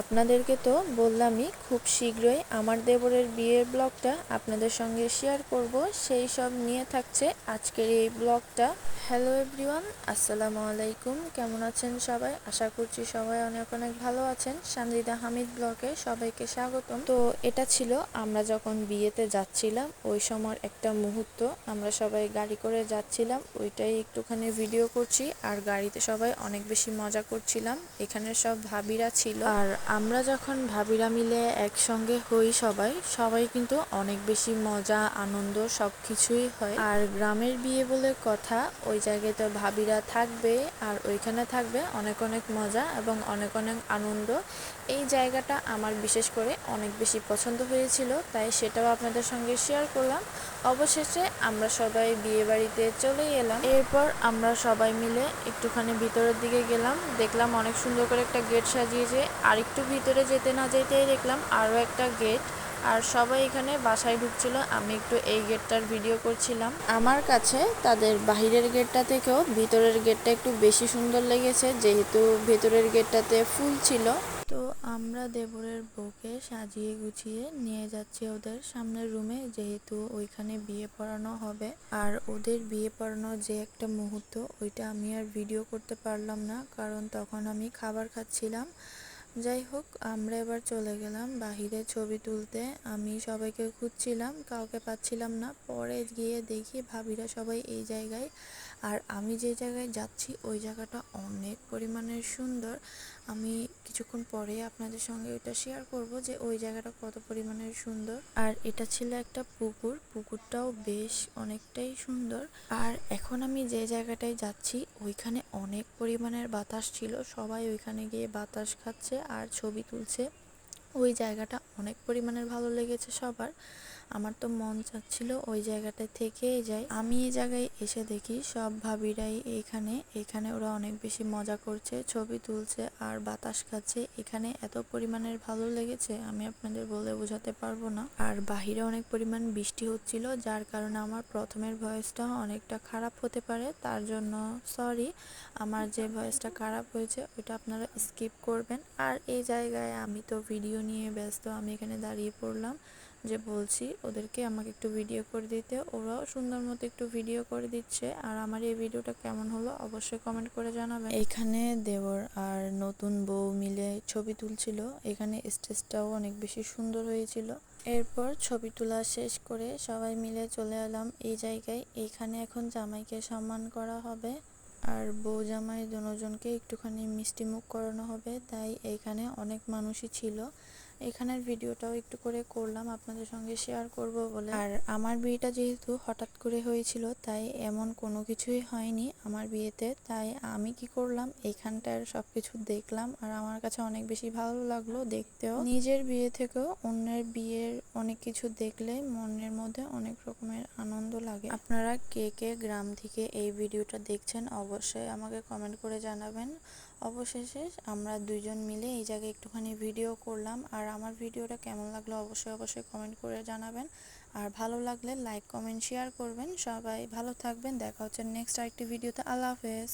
আপনাদেরকে তো বললামই, খুব শীঘ্রই আমার দেবরের বিয়ের ব্লগটা আপনাদের সঙ্গে শেয়ার করব। সেই সব নিয়ে থাকছে আজকের এই ব্লগটা। হ্যালো এভরিওয়ান, আসসালামু আলাইকুম। কেমন আছেন সবাই? আশা করছি সবাই অনেক অনেক ভালো আছেন। সানজিদা হামিদ ব্লগে সবাইকে স্বাগতম। তো এটা ছিল, আমরা যখন বিয়েতে যাচ্ছিলাম, ওই সময় একটা মুহূর্ত। আমরা সবাই গাড়ি করে যাচ্ছিলাম, ওইটাই একটুখানি ভিডিও করছি। আর গাড়িতে সবাই অনেক বেশি মজা করছিলাম। এখানে সব ভাবিরা ছিল। আর আমরা যখন ভাবিরা মিলে একসঙ্গে হই সবাই সবাই কিন্তু অনেক বেশি মজা, আনন্দ সব কিছুই হয়। আর গ্রামের বিয়ে বলে কথা, ওই জায়গায় তো ভাবিরা থাকবে আর ওইখানে থাকবে অনেক অনেক মজা এবং অনেক অনেক আনন্দ। এই জায়গাটা আমার বিশেষ করে অনেক বেশি পছন্দ হয়েছিল, তাই সেটাও আপনাদের সঙ্গে শেয়ার করলাম। অবশেষে আমরা সবাই বিয়ে বাড়িতে চলেই এলাম। এরপর আমরা সবাই মিলে একটুখানি ভিতরের দিকে গেলাম, দেখলাম অনেক সুন্দর করে একটা গেট সাজিয়েছে আর একটু ভিতরে যেতে না যেতেই দেখলাম আরও একটা গেট। আর সবাই এখানে বাসায় ঢুকছিল আমি একটু এই গেটটার ভিডিও করছিলাম। আমার কাছে তাদের বাহিরের গেটটা থেকেও ভিতরের গেটটা একটু বেশি সুন্দর লেগেছে যেহেতু ভেতরের গেটটাতে ফুল ছিল। তো আমরা দেবরের বউকে সাজিয়ে গুছিয়ে নিয়ে যাচ্ছি ওদের সামনের রুমে যেহেতু ওইখানে বিয়ে পড়ানো হবে। আর ওদের বিয়ে পড়ানোর যে একটা মুহূর্ত ওইটা আমি আর ভিডিও করতে পারলাম না কারণ তখন আমি খাবার খাচ্ছিলাম। যাই হোক আমরা এবার চলে গেলাম বাহিরে ছবি তুলতে। আমি সবাইকে খুঁজছিলাম, কাউকে পাচ্ছিলাম না। পরে গিয়ে দেখি ভাবিরা সবাই এই জায়গায়। আর আমি যে জায়গায় যাচ্ছি, ওই জায়গাটা অনেক পরিমাণে সুন্দর। আমি কিছুক্ষণ পরে আপনাদের সঙ্গে ওইটা শেয়ার করব যে ওই জায়গাটা কত পরিমাণের সুন্দর। আর এটা ছিল একটা পুকুর। পুকুরটাও বেশ অনেকটাই সুন্দর। আর এখন আমি যে জায়গাটায় যাচ্ছি, ওইখানে অনেক পরিমাণের বাতাস ছিল। সবাই ওইখানে গিয়ে বাতাস খাচ্ছে আর ছবি তুলছে। ওই জায়গাটা অনেক পরিমাণের ভালো লেগেছে সবার। আমার তো মন চাচ্ছিল ওই জায়গাটা থেকেই যাই। আমি এই জায়গায় এসে দেখি সব ভাবিরাই এখানে। এখানে ওরা অনেক বেশি মজা করছে, ছবি তুলছে আর বাতাস খাচ্ছে। এখানে এত পরিমাণের ভালো লেগেছে, আমি আপনাদের বলে বোঝাতে পারব না। আর বাহিরে অনেক পরিমাণ বৃষ্টি হচ্ছিল, যার কারণে আমার প্রথমের ভয়েসটা অনেকটা খারাপ হতে পারে। তার জন্য সরি আমার যে ভয়েসটা খারাপ হয়েছে ওটা আপনারা স্কিপ করবেন। আর এই জায়গায় আমি তো ভিডিও নিয়ে ব্যস্ত, আমি এখানে দাঁড়িয়ে পড়লাম। যে বলছি, ওদেরকে আমাকে একটু ভিডিও করে দিতে। ওরাও সুন্দর মতো একটু ভিডিও করে দিচ্ছে। আর আমার এই ভিডিওটা কেমন হলো অবশ্যই কমেন্ট করে জানাবেন। এখানে দেবর আর নতুন বউ মিলে ছবি তুলছিল। এখানে স্টেজটাও অনেক বেশি সুন্দর হয়েছিল। এরপর ছবি তোলা শেষ করে সবাই মিলে চলে এলাম এই জায়গায়। এইখানে এখন জামাইকে সম্মান করা হবে। আর বউ জামাই দুজনকে একটুখানি মিষ্টি মুখ করানো হবে। তাই এইখানে অনেক মানুষই ছিল। এখানের ভিডিওটাও একটু করে করলাম, আপনাদের সঙ্গে শেয়ার করব বলে। আর আমার বিয়েটা যেহেতু হঠাৎ করে হয়েছিল, তাই এমন কোনো কিছুই হয়নি আমার বিয়েতে। তাই আমি কি করলাম, এখানটার সব কিছু দেখলাম আর আমার কাছে অনেক বেশি ভালো লাগল দেখতেও। নিজের বিয়ে থেকেও অন্যের বিয়ের অনেক কিছু দেখলে মনের মধ্যে অনেক রকমের আনন্দ লাগে। আপনারা কে কে গ্রাম থেকে এই ভিডিওটা দেখছেন, অবশ্যই আমাকে কমেন্ট করে জানাবেন। অবশেষে আমরা দুইজন মিলে এই জায়গায় একটুখানি ভিডিও করলাম। আর আমার ভিডিওটা কেমন লাগল অবশ্যই অবশ্যই কমেন্ট করে জানাবেন। আর ভালো লাগলে লাইক কমেন্ট শেয়ার করবেন। সবাই ভালো থাকবেন। দেখা হচ্ছে নেক্সট আরেকটি ভিডিওতে আল্লাহ হাফেজ।